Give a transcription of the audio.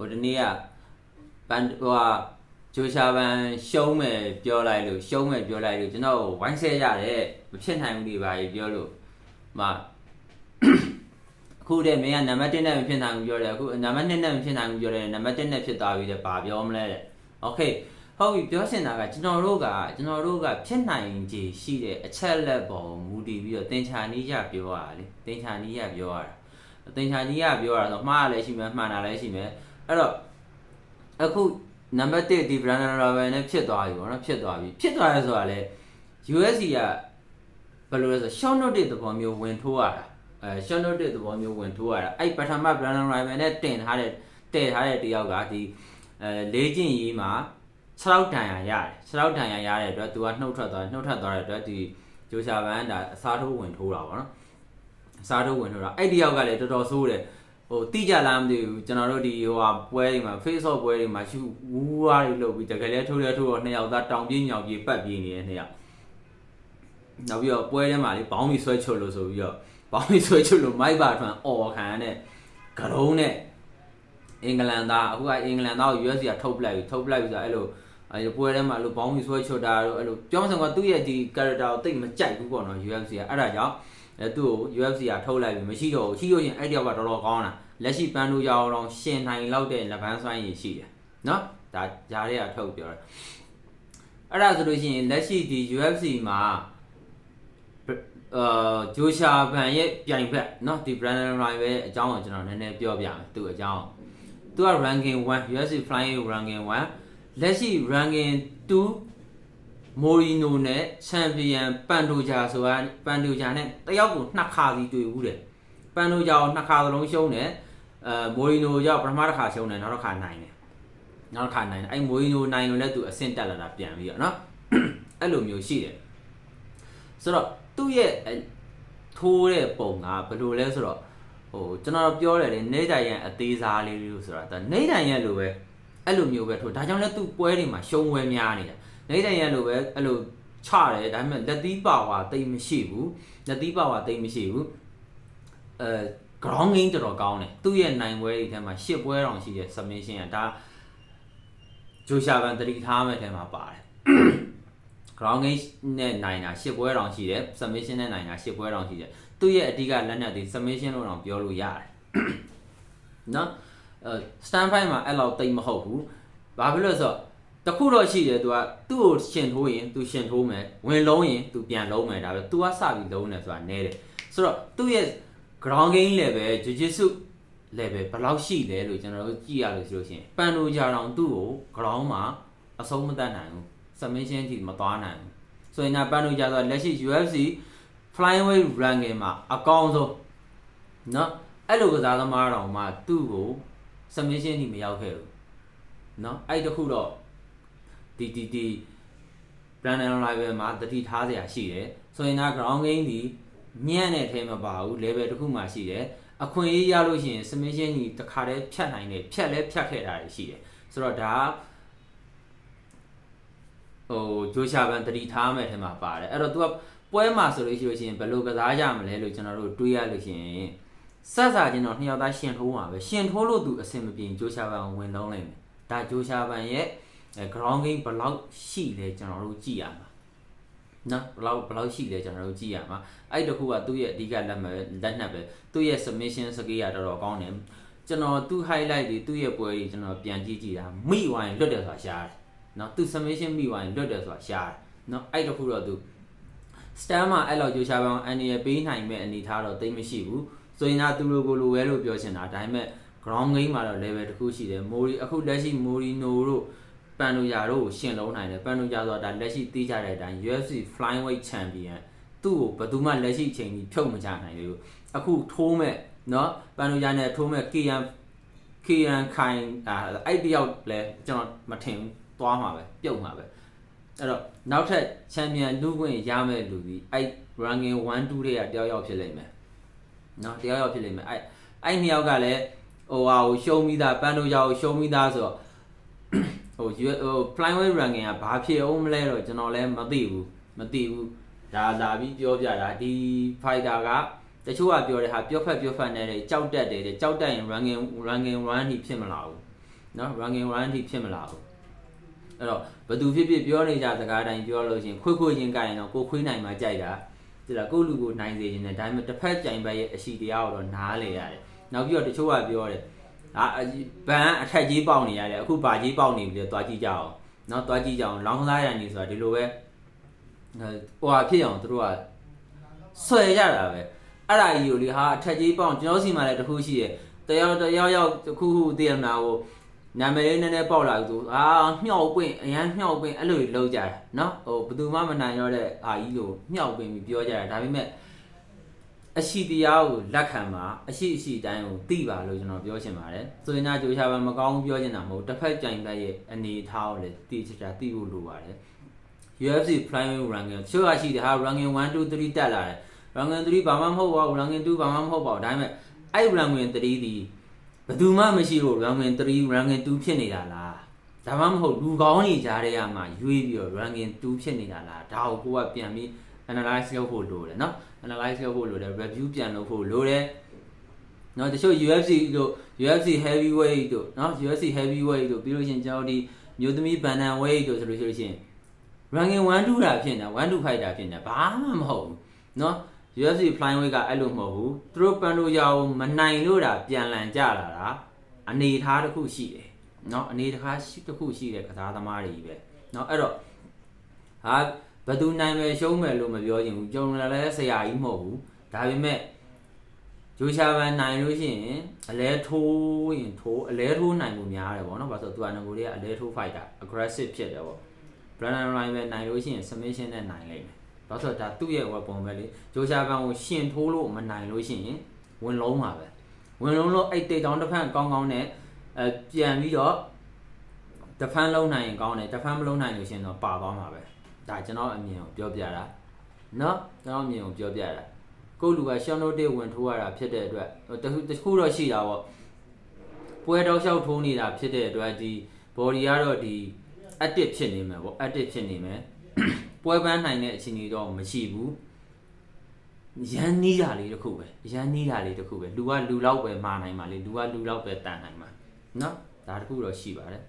ိုဒီနေ့ကဘန်ဟိုဟာဂျိုရှာဘန်ရှုံးမယ်ပြောလိုက်လို့ရှုံးမယ်ပြောလိုက်လို့ကျွန်တော်ဝိုင်းဆဲရတယ်မဖြစ်နိုင်ဘူးဒီပါကြီးပြောလို့မအခုတည်းမင်းကနံပါတ်1နဲ့မဖြစ်နိုင်ဘူးပြောတယ်အခုနံပါတ်2နဲ့မဖြစ်နိုင်ဘူးပြောတယ်နံပါတ်1နဲ့ဖြစ်သွားပြီတဲ့ဘာပြောမလဲတဲ့โอเคဟုတ်ပြီပြောချင်တာကကျွန်တော်တို့ကကျွန်တော်တို့ကဖြစ်နိုင်ခြေရှိတဲ့အချက်လက်ပေါ်မူတည်ပြီးတော့တင်ချာနီးရပြောရတာလေတင်ချာနီးရပြောရတာတင်ချာနီးရပြောရတာဆိုမှားရလည်းရှိမယ်မှန်တာလည်းရှိမယ် အဲ့တော့အခုနံပါတ်1ဒီ Brandon Robin နဲ့ဖြစ်သွားပြီပေါ့နော်ဖြစ်သွားပြီဖြစ်သွားရဲဆိုတာလေ USC ကဘယ်လိုလဲဆို short note သဘောမျိုးဝင်ထိုးရတာအဲ short note သဘောမျိုးဝင်ထိုးရတာအဲ့ပထမ Brandon Robin နဲ့တင်ထားတဲ့တည်ထားတဲ့တယောက်ကဒီအဲလေးချင်းရေးမှာ6လောက်တန်ရရတယ်6လောက်တန်ရရတဲ့အတွက်သူကနှုတ်ထွက်သွားနှုတ်ထွက်သွားတဲ့အတွက်ဒီဂျိုရှာဘန်ဒါအစားထိုးဝင်ထိုးတာပေါ့နော်အစားထိုးဝင်ထိုးတာအဲ့ဒီယောက်ကလည်းတော်တော်ဆိုးတယ် ဟိုတိကြလားမသိဘူးကျွန်တော်တို့ဒီဟိုဟာပွဲတွေမှာ Facebook ပွဲတွေမှာရှူဝူးဝါးတွေလုပ်ပြီးတကယ်လည်းထိုးလဲထိုးတော့နှစ်ယောက်သားတောင်ပြေးညောင်ပြေးပတ်ပြေးနေတဲ့နှစ်ယောက်နောက်ပြီးတော့ပွဲထဲမှာလေဘောင်းမီဆွဲချုပ်လို့ဆိုပြီးတော့ဘောင်းမီဆွဲချုပ်လို့မိုက်ပါထွန်အော်ခံရတဲ့ကရုံးနဲ့အင်္ဂလန်သားအခုကအင်္ဂလန်သားကို US ကထုတ်ပလိုက်ပြီထုတ်ပလိုက်ပြီဆိုတော့အဲ့လိုအဲ့လိုပွဲထဲမှာအဲ့လိုဘောင်းမီဆွဲချုပ်တာတော့အဲ့လိုပြောင်းစံကသူ့ရဲ့ဒီ character ကိုတိတ်မကြိုက်ဘူးပေါ့နော် UFC ကအဲ့ဒါကြောင့် အဲသူ့ကို UFC ကထုတ်လိုက်ပြီမရှိတော့ဘူးရှိလို့ရင်အဲ့တယောက်ကတော်တော်ကောင်းတာလက်ရှိပန်းတို့ကြောင်တော့ရှင်နိုင်လောက်တဲ့လက်ပန်းစွမ်းရည်ရှိတယ်နော်ဒါဂျားတွေကထုတ်ပြောတယ်အဲ့ဒါဆိုလို့ရှိရင်လက်ရှိဒီ UFC မှာအာဂျိုရှာဘန်ရဲ့ပြိုင်ဘက်เนาะဒီ Brandon Roy ပဲအကြောင်းကိုကျွန်တော်နည်းနည်းပြောပြမယ်သူ့အကြောင်းသူက ranking 1 UFC flying ranking 1လက်ရှိ ranking 2 မိုရီနိုနဲ့ချန်ပီယံပန်ဒိုဂျာဆိုတာပန်ဒိုဂျာနဲ့တယောက်ကိုနှစ်ခါစီတွေ့ဘူးတယ်ပန်ဒိုဂျာကိုနှစ်ခါသလုံးရှုံးတယ်အဲမိုရီနိုကြောင့်ပထမတစ်ခါရှုံးတယ်နောက်တစ်ခါနိုင်တယ်နောက်တစ်ခါနိုင်တယ်အဲမိုရီနိုနိုင်လို့လည်းသူအဆင့်တက်လာတာပြန်ပြီးတော့နော်အဲ့လိုမျိုးရှိတယ်ဆိုတော့သူ့ရဲ့ထိုးတဲ့ပုံကဘယ်လိုလဲဆိုတော့ဟိုကျွန်တော်ပြောတယ်လေနေတိုင်ရန်အသေးစားလေးလို့ဆိုတာဒါနေတိုင်ရန်လိုပဲအဲ့လိုမျိုးပဲထိုးဒါကြောင့်လဲသူ့ပွဲတွေမှာရှုံးပွဲများနေတာ နေတိုင်ရန်လိုပဲအဲ့လိုချတယ်ဒါပေမဲ့လက်သီးပါဝါတိတ်မရှိဘူးလက်သီးပါဝါတိတ်မရှိဘူးအဲ ground game တော်တော်ကောင်းတယ်သူ့ရဲ့နိုင်ပွဲတွေထဲမှာရှစ်ပွဲတောင်ရှိတဲ့ submission ကဒါဂျိုရှာဘန်တတိထားမဲ့ထဲမှာပါတယ် ground game နဲ့နိုင်တာ10ပွဲတောင်ရှိတယ် submission နဲ့နိုင်တာ10ပွဲတောင်ရှိတယ်သူ့ရဲ့အဓိကလက်နက်တွေ submission လို့တောင်ပြောလို့ရတယ်နော်အဲ stand fight မှာအဲ့လောက်တိတ်မဟုတ်ဘူးဘာဖြစ်လို့လဲဆိုတော့ တခုတော့ရှိတယ်သူကသူ့ကိုရှင်ထိုးရင်သူရှင်ထိုးမယ်ဝင်လုံးရင်သူပြန်လုံးမယ်ဒါပဲသူကစပြီးလုံးတယ်ဆိုတာနဲတယ်ဆိုတော့သူ့ရဲ့ ground game level jiu jitsu level ဘယ်လောက်ရှိလဲလို့ကျွန်တော်တို့ကြည့်ရလို့ဆိုလို့ရှိရင်ပန်တိုဂျာတောင်သူ့ကို ground မှာအဆုံးမတတ်နိုင်ဘူး submission ကြီးမသွားနိုင်ဘူးဆိုရင်တော့ပန်တိုဂျာဆိုလက်ရှိ UFC flyweight ranking မှာအကောင်းဆုံးเนาะအဲ့လိုကစားသမားတော်မှသူ့ကို submission ကြီးမရောက်ခဲ့ဘူးเนาะအဲ့တခုတော့ ဒီဒီဒီ Brandon level မှာတတိထားစရာရှိတယ်ဆိုရင်တော့ ground game ဒီညံ့တဲ့ထဲမှာပါဘူး level တစ်ခုမှရှိတယ်အခွင့်အရေးရလို့ရှိရင် submission ကြီးတစ်ခါတည်းဖြတ်နိုင်တယ်ဖြတ်လဲဖြတ်ခဲ့တာရှိတယ်ဆိုတော့ဒါဟိုဂျိုရှာဘန်တတိထားမဲ့ထဲမှာပါတယ်အဲ့တော့ तू ကပွဲမှာဆိုလို့ရှိလို့ရှိရင်ဘယ်လိုကစားကြမလဲလို့ကျွန်တော်တို့တွေးရလို့ရှိရင်ဆက်စားချင်းတော့နှစ်ယောက်သားရှင်ထိုးမှာပဲရှင်ထိုးလို့သူအဆင်မပြေဂျိုရှာဘန်ကိုဝင်လုံးလိုက်မယ်ဒါဂျိုရှာဘန်ရဲ့ ground game ဘယ်လောက်ရှိလဲကျွန်တော်တို့ကြည့်ရမှာနော်ဘယ်လောက်ဘယ်လောက်ရှိလဲကျွန်တော်တို့ကြည့်ရမှာအဲ့တခုကသူ့ရဲ့အဓိကလက်မဲ့လက်နက်ပဲသူ့ရဲ့ submission skill ကတော်တော်ကောင်းတယ်ကျွန်တော်သူ့ highlight တွေသူ့ရဲ့ပွဲတွေကျွန်တော်ပြန်ကြည့်ကြည့်တာမိဝိုင်းလွတ်တယ်ဆိုတာရှားတယ်နော်သူ submission မိဝိုင်းလွတ်တယ်ဆိုတာရှားတယ်နော်အဲ့တခုတော့သူ stand မှာအဲ့လောက်ကြိုးရှားပေါင်းအန်ရပေးနိုင်မဲ့အနေထားတော့တိတ်မရှိဘူးဆိုရင်တော့သူတို့ကိုလိုပဲလို့ပြောချင်တာဒါပေမဲ့ ground game မှာတော့ level တစ်ခုရှိတယ်မိုရီအခုလက်ရှိမိုရီနိုတို့ ပန်နိုယာတို့ကိုရှင်လုံးနိုင်တယ်ပန်နိုယာဆိုတာဒါလက်ရှိသိကြတဲ့အတိုင်း UFC flyweight champion သူ့ကိုဘယ်သူမှလက်ရှိအချိန်ကြီးဖြုတ်မချနိုင်ဘူးအခုထိုးမဲ့နော်ပန်နိုယာနဲ့ထိုးမဲ့ KN KN ခိုင်အဲ့တယောက်လဲကျွန်တော်မထင်ဘူးသွားမှာပဲပြုတ်မှာပဲအဲ့တော့နောက်ထပ်ချန်ပီယံလူခွင့်ရမဲ့လူကြီးအဲ့ ranking 1 2တွေကတယောက်ယောက်ဖြစ်လိမ့်မယ်နော်တယောက်ယောက်ဖြစ်လိမ့်မယ်အဲ့အဲ့နှစ်ယောက်ကလည်းဟိုဟာကိုရှုံးပြီးသားပန်နိုယာကိုရှုံးပြီးသားဆိုတော့ ဟိုဟို flyweight ranking ကဘာဖြစ်အောင်မလဲတော့ကျွန်တော်လည်းမသိဘူးမသိဘူးဒါလာပြီးပြောပြတာဒီ fighter ကတချို့ကပြောတယ်ဟာပြောဖက်ပြောဖက်နေတဲ့ကြောက်တက်တယ်တဲ့ကြောက်တက်ရင် ranking ranking 1ထိဖြစ်မလာဘူးနော် ranking 1ထိဖြစ်မလာဘူးအဲ့တော့ဘသူဖြစ်ဖြစ်ပြောနေကြစကားတိုင်းပြောလို့ရှရင်ခွေ့ခွေ့ချင်းကြိုက်ရင်တော့ကိုခွေးနိုင်မှကြိုက်တာဒီလားကိုယ့်လူကိုနိုင်စေခြင်းနဲ့ဒါပေမဲ့တစ်ဖက်ကြိုင်ဘက်ရဲ့အရှိတရားကိုတော့နားလေရတယ်နောက်ပြီးတော့တချို့ကပြောတယ် အာဘန်အထက်ကြီးပေါက်နေရတယ်အခုဘာကြီးပေါက်နေပြီလဲသွားကြည့်ကြအောင်နော်သွားကြည့်ကြအောင်လောင်းစားရနေဆိုတာဒီလိုပဲဟိုဟာဖြစ်အောင်သူတို့ကဆွဲရတာပဲအဲ့ဒါကြီးကိုလေဟာအထက်ကြီးပေါက်ကျွန်တော်စီမှာလည်းတစ်ခုရှိတယ်တယောက်တယောက်ယောက်တစ်ခုခုတည်ရနာကိုနာမည်လေးနည်းနည်းပေါက်လာသူအာမြှောက်ပွင့်အရန်မြှောက်ပွင့်အဲ့လိုကြီးလောက်ကြတယ်နော်ဟိုဘယ်သူမှမနိုင်တော့တဲ့အာကြီးကိုမြှောက်ပွင့်ပြီးပြောကြတယ်ဒါပေမဲ့ အရှိတရားကိုလက်ခံပါအရှိအရှိတိုင်းကိုသိပါလို့ကျွန်တော်ပြောချင်ပါတယ်ဆိုရင်တော့ကြိုးချပါမကောင်းဘူးပြောချင်တာမဟုတ်တစ်ဖက်ကြိုင်ဘက်ရဲ့အနေအထားကိုလည်းသိချင်တာသိဖို့လိုပါတယ် UFC Flyweight Ranking ချို့ကရှိတယ်ဟာ Ranking 1 2 3တက်လာတယ် Ranking 3ဘာမှမဟုတ်ပါဘူး Ranking 2ဘာမှမဟုတ်ပါဘူးဒါပေမဲ့အဲ့ Ranking 3ဒီဘယ်သူမှမရှိလို့ Ranking 3 Ranking 2ဖြစ်နေတာလားဒါမှမဟုတ်လူကောင်းနေကြတဲ့ရမှာရွေးပြီးတော့ Ranking 2ဖြစ်နေတာလားဒါကိုကိုကပြန်ပြီး analyze လုပ်ဖို့လိုတယ်เนาะ analyze လုပ်ဖို့လိုတယ် review ပြန်လုပ်ဖို့လိုတယ်เนาะတချို့ UFC တို့ UFC heavyweight တို့เนาะ UFC heavyweight တို့ပြီးလို့ရှိရင်ကျွန်တော်ဒီမျိုးသမီး bantamweight တို့ဆိုလို့ရှိရင် ranking 1 2တာဖြစ်နေတာ1 2 5တာဖြစ်နေတာဘာမှမဟုတ်ဘူးเนาะ UFC flyweight ကအဲ့လိုမဟုတ်ဘူးသူတို့ပန်လို့ရအောင်မနိုင်လို့တာပြန်လန်ကြလာတာအနေထားတစ်ခုရှိတယ်เนาะအနေထားရှိတစ်ခုရှိတဲ့ကစားသမားတွေကြီးပဲเนาะအဲ့တော့ဟာ ဘယ်သူနိုင်မယ်ရှုံးမယ်လို့မပြောချင်ဘူးကြုံလာလဲဆရာကြီးမဟုတ်ဘူးဒါပေမဲ့ဂျိုရှာဗန်နိုင်လို့ရှိရင်အလဲထိုးရင်ထိုးအလဲထိုးနိုင်မှုများတယ်ဗောနော်ဘာလို့ဆိုသူကငကိုတွေကအလဲထိုး fighter aggressive ဖြစ်တယ်ဗော Brandon Ryan ပဲနိုင်လို့ရှိရင် submission နဲ့နိုင်လိမ့်မယ်။ဘာလို့ဆိုတော့ဒါသူ့ရဲ့ weapon ပဲလေ။ဂျိုရှာဘန်ကိုရှင်ထိုးလို့မနိုင်လို့ရှိရင်ဝင်လုံးပါပဲ။ဝင်လုံးလို့အဲ့တိတ်တောင်တစ်ဖက်ကောင်းကောင်းနဲ့အဲပြန်ပြီးတော့တဖန်လုံးနိုင်ရင်ကောင်းတယ်တဖန်မလုံးနိုင်လို့ရှိရင်တော့ပါသွားမှာပဲ။ ဒါကျွန်တော်အမြင်ကိုပြောပြတာ။နော်ကျွန်တော်အမြင်ကိုပြောပြတာ။ကိုယ့်လူကရှောင်းနိုတေးဝင်ထိုးရတာဖြစ်တဲ့အတွက်တခုတခုတော့ရှိတာပေါ့။ပွဲတော့လျှောက်ထိုးနေတာဖြစ်တဲ့အတွက်ဒီ body ကတော့ဒီ active ဖြစ်နေမှာပေါ့ active ဖြစ်နေမယ် ပွဲပန်းနိုင်တဲ့အခြေအနေတော့မရှိဘူးရန်နီးတာလေးတစ်ခုပဲရန်နီးတာလေးတစ်ခုပဲလူကလူလောက်ပဲမာနိုင်ပါလေလူကလူလောက်ပဲတန်နိုင်မှာเนาะဒါတစ်ခုတော့ရှိပါတယ်